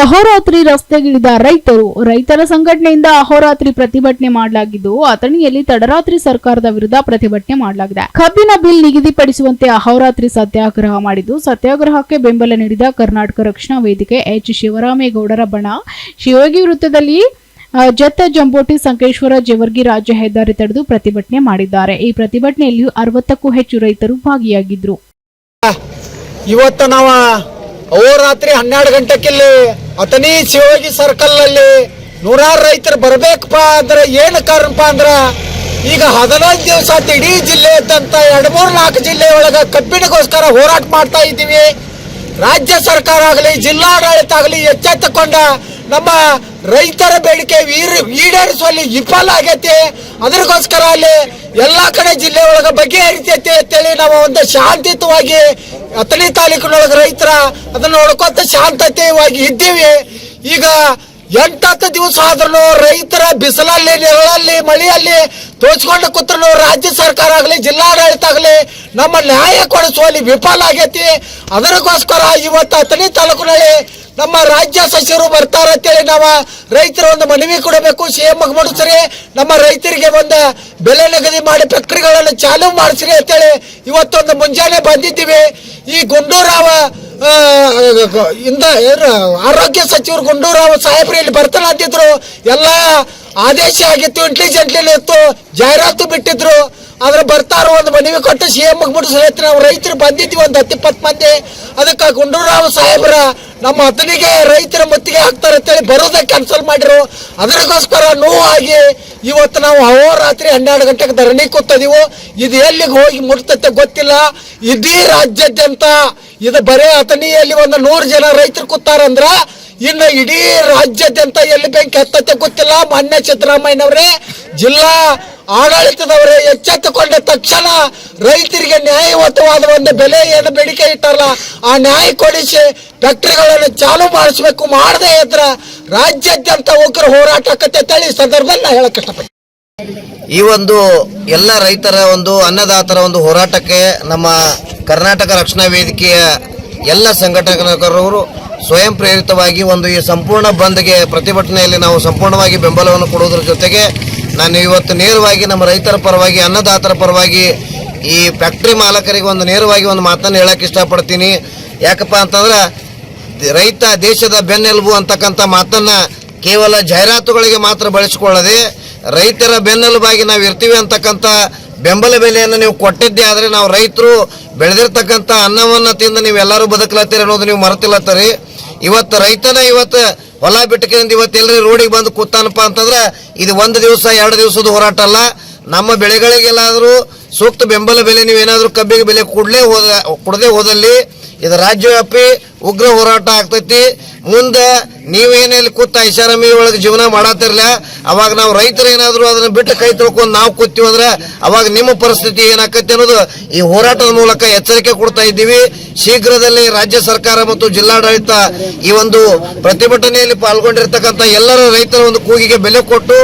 ಅಹೋರಾತ್ರಿ ರಸ್ತೆಗಿಳಿದ ರೈತರು, ರೈತರ ಸಂಘಟನೆಯಿಂದ ಅಹೋರಾತ್ರಿ ಪ್ರತಿಭಟನೆ ಮಾಡಲಾಗಿದ್ದು, ಅಥಣಿಯಲ್ಲಿ ತಡರಾತ್ರಿ ಸರ್ಕಾರದ ವಿರುದ್ಧ ಪ್ರತಿಭಟನೆ ಮಾಡಲಾಗಿದೆ. ಕಬ್ಬಿನ ಬಿಲ್ ನಿಗದಿಪಡಿಸುವಂತೆ ಅಹೋರಾತ್ರಿ ಸತ್ಯಾಗ್ರಹ ಮಾಡಿದ್ದು, ಸತ್ಯಾಗ್ರಹಕ್ಕೆ ಬೆಂಬಲ ನೀಡಿದ ಕರ್ನಾಟಕ ರಕ್ಷಣಾ ವೇದಿಕೆ ಎಚ್. ಶಿವರಾಮೇಗೌಡರ ಬಣ. ಶಿವಗಿ ವೃತ್ತದಲ್ಲಿ ಜತ್ತ ಜಂಬೋಟಿ ಸಂಕೇಶ್ವರ ಜೇವರ್ಗಿ ರಾಜ್ಯ ಹೆದ್ದಾರಿ ತಡೆದು ಪ್ರತಿಭಟನೆ ಮಾಡಿದ್ದಾರೆ. ಈ ಪ್ರತಿಭಟನೆಯಲ್ಲಿ ಅರವತ್ತಕ್ಕೂ ಹೆಚ್ಚು ರೈತರು ಭಾಗಿಯಾಗಿದ್ದರು ಇವತ್ತು ನಾವು ಅಹೋರಾತ್ರಿ ಹನ್ನೆರಡು ಗಂಟೆಕಿಲ್ಲಿ ಅತನಿ ಶಿವಗಿ ಸರ್ಕಲ್ ಅಲ್ಲಿ ನೂರಾರು ರೈತರು ಬರಬೇಕಪ್ಪ ಅಂದ್ರೆ ಏನು ಕಾರಣಪ್ಪ ಅಂದ್ರೆ ಈಗ ಹದಿನೈದು ದಿವಸ ಇಡೀ ಜಿಲ್ಲೆ ಇದ್ದಂತ ಎರಡು ಮೂರು ನಾಲ್ಕು ಜಿಲ್ಲೆ ಒಳಗ ಕಬ್ಬಿಣಗೋಸ್ಕರ ಹೋರಾಟ ಮಾಡ್ತಾ ಇದ್ದೀವಿ. ರಾಜ್ಯ ಸರ್ಕಾರ ಆಗಲಿ, ಜಿಲ್ಲಾಡಳಿತ ಆಗಲಿ ಎಚ್ಚೆತ್ತುಕೊಂಡ ನಮ್ಮ ರೈತರ ಬೇಡಿಕೆ ಈಡೇರಿಸುವಲ್ಲಿ ವಿಫಲ ಆಗೈತಿ. ಅದಕ್ಕೋಸ್ಕರ ಅಲ್ಲಿ ಎಲ್ಲಾ ಕಡೆ ಜಿಲ್ಲೆ ಒಳಗ ಬಗೆಹರಿತೈತಿ ಅಂತೇಳಿ ನಾವು ಒಂದು ಶಾಂತಿಯುತವಾಗಿ ಅಥಣಿ ತಾಲೂಕಿನೊಳಗೆ ರೈತರ ಅದನ್ನ ನೋಡ್ಕೊತ ಶಾಂತತೆಯವಾಗಿ ಇದ್ದೀವಿ. ಈಗ ಎಂಟತ್ತು ದಿವಸ ಆದ್ರೂ ರೈತರ ಬಿಸಿಲಲ್ಲಿ, ನೆರಳಲ್ಲಿ, ಮಳೆಯಲ್ಲಿ ತೋಚ್ಕೊಂಡು ಕೂತ್ರು ರಾಜ್ಯ ಸರ್ಕಾರ ಆಗಲಿ, ಜಿಲ್ಲಾಡಳಿತ ಆಗಲಿ ನಮ್ಮ ನ್ಯಾಯ ಕೊಡಿಸುವಲ್ಲಿ ವಿಫಲ ಆಗೈತಿ. ಅದಕ್ಕೋಸ್ಕರ ಇವತ್ತು ಅಥಣಿ ತಾಲೂಕಿನಲ್ಲಿ ನಮ್ಮ ರಾಜ್ಯ ಸಚಿವರು ಬರ್ತಾರೆ ಅಂತೇಳಿ ನಾವು ರೈತರ ಒಂದು ಮನವಿ ಕೊಡಬೇಕು. ಸಿ ಮಾಡಿಸ್ರಿ ನಮ್ಮ ರೈತರಿಗೆ ಒಂದು ಬೆಲೆ ನಿಗದಿ ಮಾಡಿ ಫ್ಯಾಕ್ಟ್ರಿಗಳನ್ನು ಚಾಲು ಮಾಡಿಸ್ರಿ ಅಂತೇಳಿ ಇವತ್ತೊಂದು ಮುಂಜಾನೆ ಬಂದಿದ್ದೀವಿ. ಈ ಗುಂಡೂರಾವ ಇಂದ ಆರೋಗ್ಯ ಸಚಿವರು ಗುಂಡೂರಾವ್ ಸಾಹೇಬ್ರು ಇಲ್ಲಿ ಬರ್ತಾನೆ ಅಂತಿದ್ರು ಎಲ್ಲ ಆದೇಶ ಆಗಿತ್ತು ಇಂಟೆಲಿಜೆಂಟ್ಲಿ ಇತ್ತು, ಜಾಹೀರಾತು ಬಿಟ್ಟಿದ್ರು. ಆದ್ರೆ ಬರ್ತಾರೋ ಒಂದು ಮನವಿ ಕೊಟ್ಟು ಸಿ ಎಂ ಮುಗಿಬಿಟ್ಟು ನಾವು ರೈತರು ಬಂದಿದ್ವಿ ಒಂದು ಹತ್ತಿಪ್ಪತ್ತು ಮಂದಿ. ಅದಕ್ಕೆ ಗುಂಡೂರಾವ್ ಸಾಹೇಬ್ರ ನಮ್ಮ ಅತನಿಗೆ ರೈತರ ಮತ್ತಿಗೆ ಹಾಕ್ತಾರೆ ಅಂತೇಳಿ ಬರೋದೇ ಕ್ಯಾನ್ಸಲ್ ಮಾಡಿರು, ಅದಕ್ಕೋಸ್ಕರ ನೋವಾಗಿ ಇವತ್ತು ನಾವು ಅಹೋರಾತ್ರಿ ಹನ್ನೆರಡು ಗಂಟೆಗೆ ಧರಣಿ ಕೂತದೀವು ಇದು ಎಲ್ಲಿಗೆ ಹೋಗಿ ಮುಟ್ತತೆ ಗೊತ್ತಿಲ್ಲ. ಇಡೀ ರಾಜ್ಯಾದ್ಯಂತ, ಇದು ಬರೇ ಅತನಿಯಲ್ಲಿ ಒಂದು ನೂರು ಜನ ರೈತರು ಕೂತಾರಂದ್ರ ಇನ್ನು ಇಡೀ ರಾಜ್ಯಾದ್ಯಂತ ಎಲ್ಲಿ ಬೆಂಕಿ ಹತ್ತತೆ ಗೊತ್ತಿಲ್ಲ. ಮಾನ್ಯ ಸಿದ್ದರಾಮಯ್ಯನವರೇ, ಜಿಲ್ಲಾ ಆಡಳಿತದವರೇ, ಎಚ್ಚೆತ್ತುಕೊಂಡ ತಕ್ಷಣ ರೈತರಿಗೆ ನ್ಯಾಯಯುತವಾದ ಒಂದು ಬೆಲೆ ಏನು ಬೇಡಿಕೆ ಇಟ್ಟಾರಲ್ಲ ಆ ನ್ಯಾಯ ಕೊಡಿಸಿ ಫ್ಯಾಕ್ಟ್ರಿಗಳನ್ನು ಚಾಲು ಮಾಡಿಸ್ಬೇಕು ಮಾಡದೇ ಇದ್ರ ರಾಜ್ಯಾದ್ಯಂತ ಉಗ್ರ ಹೋರಾಟ ಆಕತ್ತೆ ತಳಿ ಈ ಸಂದರ್ಭದಲ್ಲಿ ನಾ ಹೇಳಕ್ ಈ ಒಂದು ಎಲ್ಲ ರೈತರ ಒಂದು ಅನ್ನದಾತರ ಒಂದು ಹೋರಾಟಕ್ಕೆ ನಮ್ಮ ಕರ್ನಾಟಕ ರಕ್ಷಣಾ ವೇದಿಕೆಯ ಎಲ್ಲ ಸಂಘಟಕರು ಸ್ವಯಂ ಪ್ರೇರಿತವಾಗಿ ಒಂದು ಈ ಸಂಪೂರ್ಣ ಬಂದ್ಗೆ ಪ್ರತಿಭಟನೆಯಲ್ಲಿ ನಾವು ಸಂಪೂರ್ಣವಾಗಿ ಬೆಂಬಲವನ್ನು ಕೊಡುವುದರ ಜೊತೆಗೆ ನಾನು ಇವತ್ತು ನೇರವಾಗಿ ನಮ್ಮ ರೈತರ ಪರವಾಗಿ, ಅನ್ನದಾತರ ಪರವಾಗಿ ಈ ಫ್ಯಾಕ್ಟ್ರಿ ಮಾಲಕರಿಗೆ ಒಂದು ನೇರವಾಗಿ ಒಂದು ಮಾತನ್ನು ಹೇಳಕ್ಕೆ ಇಷ್ಟಪಡ್ತೀನಿ. ಯಾಕಪ್ಪ ಅಂತಂದ್ರೆ ರೈತ ದೇಶದ ಬೆನ್ನೆಲುಬು ಅಂತಕ್ಕಂಥ ಮಾತನ್ನ ಕೇವಲ ಜಾಹೀರಾತುಗಳಿಗೆ ಮಾತ್ರ ಬಳಸಿಕೊಳ್ಳದೆ ರೈತರ ಬೆನ್ನೆಲುಬಾಗಿ ನಾವು ಇರ್ತೀವಿ ಅಂತಕ್ಕಂಥ ಬೆಂಬಲ ಬೆಲೆಯನ್ನು ನೀವು ಕೊಟ್ಟಿದ್ದೆ ಆದರೆ ನಾವು ರೈತರು ಬೆಳೆದಿರ್ತಕ್ಕಂಥ ಅನ್ನವನ್ನು ತಿಂದು ನೀವೆಲ್ಲರೂ ಬದುಕಲತ್ತೀರಿ ಅನ್ನೋದು ನೀವು ಮರೆತಿಲ್ಲತ್ತರಿ ಇವತ್ತು ರೈತನ ಇವತ್ತು ಹೊಲ ಬಿಟ್ಟಕ್ಕಿಂದ ಇವತ್ತು ಎಲ್ಲರೂ ರೋಡಿಗೆ ಬಂದು ಕೂತಾನಪ್ಪ ಅಂತಂದ್ರೆ ಇದು ಒಂದು ದಿವಸ, ಎರಡು ದಿವಸದ ಹೋರಾಟ ಅಲ್ಲ. ನಮ್ಮ ಬೆಳೆಗಳಿಗೆಲ್ಲಾದರೂ ಸೂಕ್ತ ಬೆಂಬಲ ಬೆಲೆ, ನೀವೇನಾದರೂ ಕಬ್ಬಿಗೆ ಬೆಲೆ ಕೊಡಲೇ ಹೋದ, ಕೊಡದೆ ಹೋದಲ್ಲಿ ಇದು ರಾಜ್ಯವ್ಯಾಪಿ ಉಗ್ರ ಹೋರಾಟ ಆಗ್ತೈತಿ. ಮುಂದೆ ನೀವೇನಲ್ಲಿ ಕೂತ ಐಷಾರಾಮಿ ಒಳಗೆ ಜೀವನ ಮಾಡತ್ತಿರಲ್ಲ ಅವಾಗ ನಾವು ರೈತರು ಏನಾದರೂ ಅದನ್ನ ಬಿಟ್ಟು ಕೈ ತೊಳ್ಕೊಂಡು ನಾವು ಕೂತೀವಿ ಅಂದ್ರೆ ಅವಾಗ ನಿಮ್ಮ ಪರಿಸ್ಥಿತಿ ಏನಾಕತಿ ಅನ್ನೋದು ಈ ಹೋರಾಟದ ಮೂಲಕ ಎಚ್ಚರಿಕೆ ಕೊಡ್ತಾ ಇದ್ದೀವಿ. ಶೀಘ್ರದಲ್ಲಿ ರಾಜ್ಯ ಸರ್ಕಾರ ಮತ್ತು ಜಿಲ್ಲಾಡಳಿತ ಈ ಒಂದು ಪ್ರತಿಭಟನೆಯಲ್ಲಿ ಪಾಲ್ಗೊಂಡಿರ್ತಕ್ಕಂಥ ಎಲ್ಲರ ರೈತರ ಒಂದು ಕೂಗಿಗೆ ಬೆಲೆ ಕೊಟ್ಟು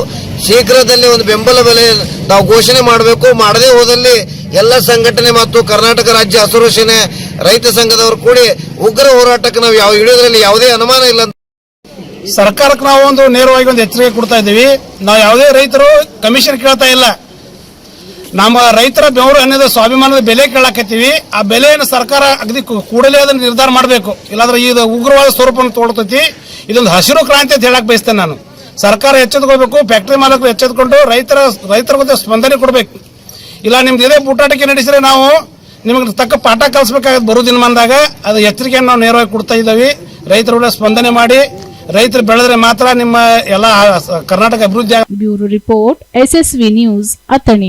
ಶೀಘ್ರದಲ್ಲಿ ಒಂದು ಬೆಂಬಲ ಬೆಲೆ ನಾವು ಘೋಷಣೆ ಮಾಡಬೇಕು. ಮಾಡದೇ ಹೋದಲ್ಲಿ ಎಲ್ಲ ಸಂಘಟನೆ ಮತ್ತು ಕರ್ನಾಟಕ ರಾಜ್ಯ ಹಸಿರು ಸೇನೆ ರೈತ ಸಂಘದವರು ಕೂಡಿ ಉಗ್ರ ಹೋರಾಟಕ್ಕೆ ನಾವು ಯಾವ ಹಿಡಿಯೋದ್ರಲ್ಲಿ ಯಾವುದೇ ಅನುಮಾನ ಇಲ್ಲ ಸರ್ಕಾರಕ್ಕೆ ನಾವು ಒಂದು ನೇರವಾಗಿ ಒಂದು ಎಚ್ಚರಿಕೆ ಕೊಡ್ತಾ ಇದ್ದೀವಿ. ನಾವು ಯಾವುದೇ ರೈತರು ಕಮಿಷನ್ ಕೇಳ್ತಾ ಇಲ್ಲ. ನಮ್ಮ ರೈತರ ಬೆವರು ಅನ್ನದ ಸ್ವಾಭಿಮಾನದ ಬೆಲೆ ಕೇಳಾಕತ್ತೀವಿ. ಆ ಬೆಲೆಯನ್ನು ಸರ್ಕಾರ ಅಗದಿ ಕೂಡಲೇ ಅದನ್ನು ನಿರ್ಧಾರ ಮಾಡಬೇಕು. ಇಲ್ಲಾಂದ್ರೆ ಇದು ಉಗ್ರವಾದ ಸ್ವರೂಪವನ್ನು ತೋಡ್ತೈತಿ ಇದೊಂದು ಹಸಿರು ಕ್ರಾಂತಿ ಅಂತ ಹೇಳಕ್ ಬಯಸ್ತೇನೆ ನಾನು. ಸರ್ಕಾರ ಎಚ್ಚೆತ್ಕೋಬೇಕು ಫ್ಯಾಕ್ಟರಿ ಮಾಲಕರು ಎಚ್ಚೆತ್ಕೊಂಡು ರೈತರ ರೈತರ ಬಗ್ಗೆ ಸ್ಪಂದನೆ ಕೊಡಬೇಕು. ಇಲ್ಲ, ನಿಮ್ದು ಇದೇ ಬೂಟಾಟಿಕೆ ನಡೆಸಿದ್ರೆ ನಾವು ನಿಮಗೆ ತಕ್ಕ ಪಾಠ ಕಲಿಸ್ಬೇಕಾಗತ್ತೆ ಬರೋ ದಿನ ಬಂದಾಗ ಅದು ಎಚ್ಚರಿಕೆಯನ್ನು ನಾವು ನೇರವಾಗಿ ಕೊಡ್ತಾ ಇದ್ದೀವಿ. ರೈತರ ಸ್ಪಂದನೆ ಮಾಡಿ, ರೈತರು ಬೆಳೆದ್ರೆ ಮಾತ್ರ ನಿಮ್ಮ ಎಲ್ಲ ಕರ್ನಾಟಕ ಅಭಿವೃದ್ಧಿ bureau report SSV news Athani.